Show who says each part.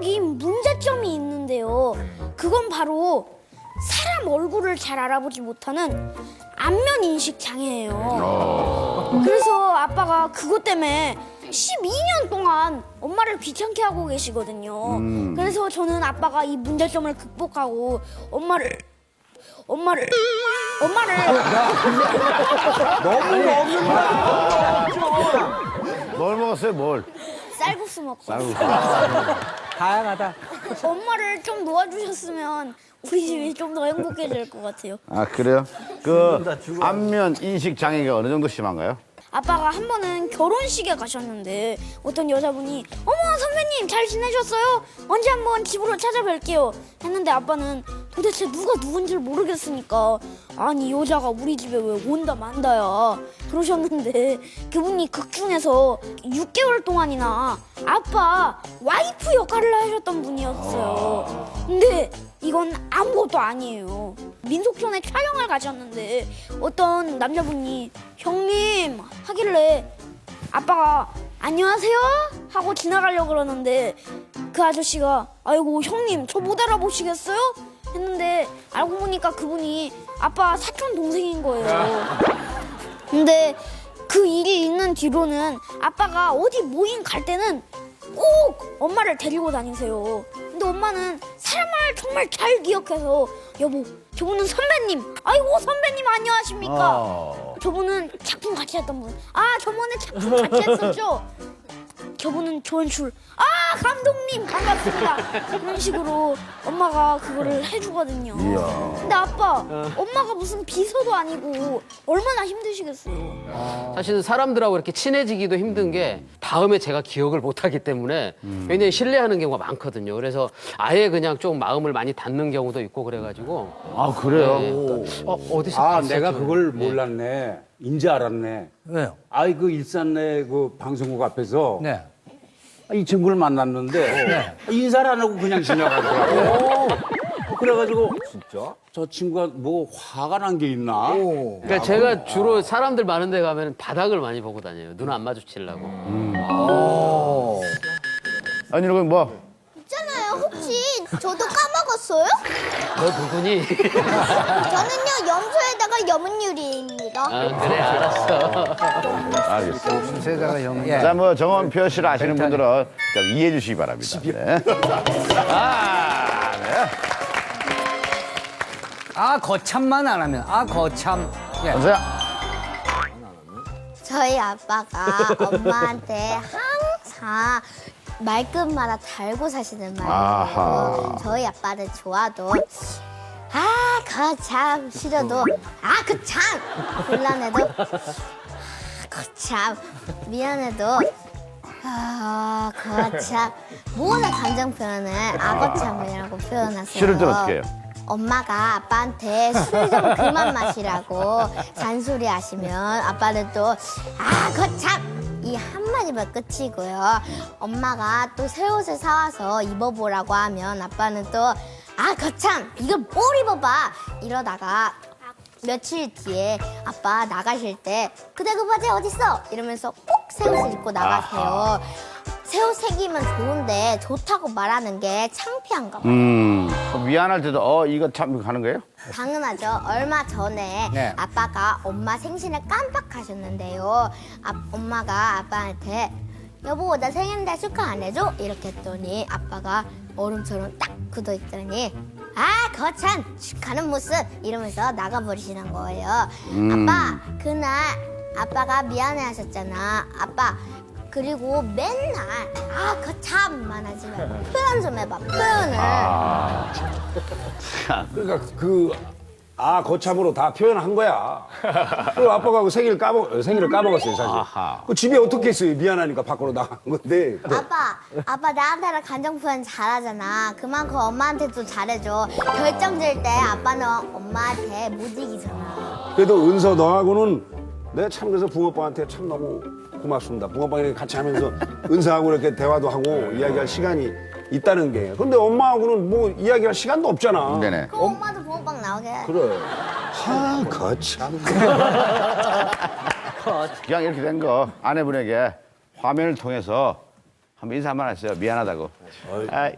Speaker 1: 기본적인 문제점이 있는데요. 그건 바로 사람 얼굴을 잘 알아보지 못하는 안면 인식 장애예요. 그래서 아빠가 그것 때문에 12년 동안 엄마를 귀찮게 하고 계시거든요. 그래서 저는 아빠가 이 문제점을 극복하고 엄마를 엄마를 엄마를
Speaker 2: 뭘 먹었어요, 뭘?
Speaker 1: 쌀국수 먹고
Speaker 3: 다양하다.
Speaker 1: 엄마를 좀 놓아주셨으면 우리 집이 좀 더 행복해질 것 같아요.
Speaker 2: 아, 그래요? 그 안면 인식 장애가 어느 정도 심한가요?
Speaker 1: 아빠가 한 번은 결혼식에 가셨는데 어떤 여자분이 어머 선배님 잘 지내셨어요? 언제 한번 집으로 찾아뵐게요 했는데 아빠는 도대체 누가 누군지를 모르겠으니까 아니 여자가 우리 집에 왜 온다 만다야 그러셨는데 그분이 극 중에서 6개월 동안이나 아빠 와이프 역할을 하셨던 분이었어요 근데 이건 아무것도 아니에요. 민속촌에 촬영을 가셨는데 어떤 남자분이 형님 하길래 아빠가 안녕하세요 하고 지나가려고 그러는데 그 아저씨가 아이고 형님 저 못 알아보시겠어요? 했는데 알고 보니까 그분이 아빠 사촌 동생인 거예요. 근데 그 일이 있는 뒤로는 아빠가 어디 모임 갈 때는 꼭 엄마를 데리고 다니세요. 근데 엄마는 사람을 정말 잘 기억해서 여보 저분은 선배님 아이고 선배님 안녕하십니까
Speaker 2: 어.
Speaker 1: 저분은 작품 같이 했던 분아 저번에 작품 같이 했었죠 저분은 조연출 아 감독님 반갑습니다 그런 식으로 엄마가 그거를 해주거든요 근데 아빠 엄마가 무슨 비서도 아니고 얼마나 힘드시겠어요
Speaker 4: 사실은 사람들하고 이렇게 친해지기도 힘든 게 다음에 제가 기억을 못하기 때문에 굉장히 신뢰하는 경우가 많거든요. 그래서 아예 그냥 좀 마음을 많이 닫는 경우도 있고 그래가지고
Speaker 2: 아, 그래요?
Speaker 4: 네, 또, 어, 어디서
Speaker 5: 아,
Speaker 4: 봤었죠?
Speaker 5: 내가 그걸
Speaker 4: 네.
Speaker 5: 몰랐네. 인제 알았네.
Speaker 3: 왜요?
Speaker 5: 아이, 그 일산내 그 방송국 앞에서
Speaker 3: 네.
Speaker 5: 이 친구를 만났는데 인사를 안 하고 그냥 지나가더라고. 그래가지고 진짜? 저 친구가 뭐 화가 난 게 있나?
Speaker 4: 그러니까 제가 주로 사람들 많은 데 가면 바닥을 많이 보고 다녀요. 눈 안 마주치려고.
Speaker 2: 아니, 이거 뭐,
Speaker 6: 있잖아요. 혹시 저도 까먹었어요?
Speaker 4: 너 누구니?
Speaker 6: 저는요 염소에다가 염은유리입니 다.
Speaker 4: 아, 그래, 알았어.
Speaker 2: 알겠어요.
Speaker 3: 세다가 영. 예.
Speaker 2: 자, 뭐 정원표 씨를 아시는 분들은 좀 이해해 주시기 바랍니다. 네. 아, 네.
Speaker 3: 아 거참만 안 하면 아 거참. 예.
Speaker 2: 보세요.
Speaker 6: 저희 아빠가 엄마한테 항상 말끝마다 달고 사시는 말이에요.
Speaker 2: 아하.
Speaker 6: 저희 아빠는 좋아도 아, 거참 싫어도. 아, 그 참! 곤란해도. 아, 거참. 미안해도. 아, 거참. 모든 감정 표현을. 아거참이라고 표현하세요.
Speaker 2: 싫을 땐 어떻게 해요?
Speaker 6: 엄마가 아빠한테 술 좀 그만 마시라고 잔소리 하시면 아빠는 또 아 거참! 이 한마디만 끝이고요. 엄마가 또 새 옷을 사와서 입어보라고 하면 아빠는 또 아 거참 이걸 뭘 입어봐 이러다가 며칠 뒤에 아빠 나가실 때 그대 그 바지 어딨어 이러면서 꼭 새 옷을 입고 나가세요 새 옷 색이면 좋은데 좋다고 말하는 게 창피한가 봐요
Speaker 2: 음, 미안할 때도, 어, 이거 참 하는 거예요?
Speaker 6: 당연하죠. 얼마 전에
Speaker 3: 네.
Speaker 6: 아빠가 엄마 생신을 깜빡하셨는데요. 아, 엄마가 아빠한테 여보 나 생일인데 축하 안 해줘? 이렇게 했더니 아빠가 얼음처럼 딱 굳어있더니 아 거참 축하는 무슨 이러면서 나가버리시는 거예요. 아빠 그날 아빠가 미안해 하셨잖아. 아빠 그리고 맨날 아 거참만 하지 말고 표현 좀 해봐 표현을.
Speaker 5: 그러니까 그, 아, 거참으로 다 표현한 거야. 그 아빠가 그 생일 까먹, 생일을 까먹었어요, 사실.
Speaker 2: 아하.
Speaker 5: 그 집에 어떻게 했어요? 미안하니까 밖으로 나간 건데.
Speaker 6: 아빠, 아빠 나한테는 감정 표현 잘하잖아. 그만큼 엄마한테도 잘해줘. 결정 질 때 아빠는 엄마한테 못 이기잖아.
Speaker 5: 그래도 은서 너하고는 내가 참 그래서 붕어빵한테 참 너무 고맙습니다. 붕어빵이랑 같이 하면서 은서하고 이렇게 대화도 하고 이야기할 시간이 있다는 게. 근데 엄마하고는 뭐 이야기할 시간도 없잖아.
Speaker 2: 네네.
Speaker 6: 그럼 엄마도 나오게 해.
Speaker 5: 그래. 하, 거참.
Speaker 2: 그냥 이렇게 된 거 아내분에게 화면을 통해서 한번 인사 한번 하세요. 미안하다고. 아,